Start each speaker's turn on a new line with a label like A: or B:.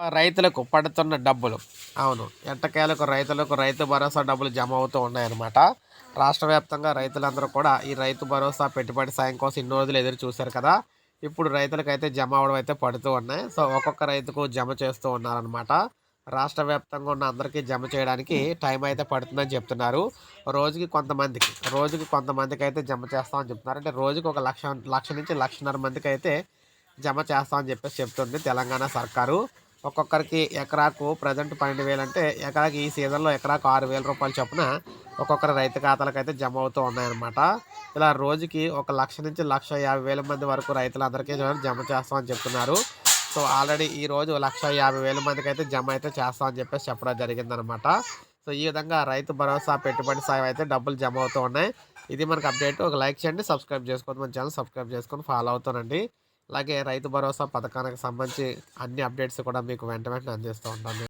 A: రైతులకు పడుతున్న డబ్బులు. అవును. ఎట్టకేలకు రైతులకు రైతు భరోసా డబ్బులు జమ అవుతూ ఉన్నాయన్నమాట. రాష్ట్ర వ్యాప్తంగా రైతులందరూ కూడా ఈ రైతు భరోసా పెట్టుబడి సాయం కోసం ఇన్ని రోజులు ఎదురు చూశారు కదా. ఇప్పుడు రైతులకైతే జమ అవడం అయితే పడుతూ ఉన్నాయి. సో ఒక్కొక్క రైతుకు జమ చేస్తూ ఉన్నారనమాట రాష్ట్ర వ్యాప్తంగా ఉన్న అందరికీ జమ చేయడానికి టైం అయితే పడుతుందని చెప్తున్నారు. రోజుకి కొంతమందికి రోజుకి కొంతమందికి అయితే జమ చేస్తామని చెప్తున్నారు. అంటే రోజుకి ఒక లక్ష లక్ష నుంచి లక్షన్నర మందికి అయితే జమ చేస్తామని చెప్పేసి చెప్తుంది తెలంగాణ సర్కారు. ఒక్కొక్కరికి ఎకరాకు ప్రజెంట్ పన్నెండు వేలు అంటే ఎకరాకి ఈ సీజన్లో ఎకరాకు ఆరు వేల రూపాయలు చొప్పున ఒక్కొక్కరి రైతు ఖాతాలకు అయితే జమ అవుతూ ఉన్నాయన్నమాట. ఇలా రోజుకి ఒక లక్ష నుంచి లక్ష యాభై వేల మంది వరకు రైతులందరికీ జమ చేస్తామని చెప్తున్నారు. సో ఆల్రెడీ ఈ రోజు లక్ష యాభై వేల మందికి అయితే జమ అయితే చేస్తామని చెప్పేసి చెప్పడం జరిగిందనమాట సో ఈ విధంగా రైతు భరోసా పెట్టుబడి సాయం అయితే డబ్బులు జమ అవుతూ ఉన్నాయి. ఇది మనకు అప్డేట్ ఒక లైక్ చేయండి సబ్స్క్రైబ్ చేసుకోండి మన ఛానల్ సబ్స్క్రైబ్ చేసుకొని ఫాలో అవుతానండి అలాగే రైతు భరోసా పథకానికి సంబంధించి అన్ని అప్డేట్స్ కూడా మీకు వెంట వెంటనే అందిస్తూ ఉంటాను.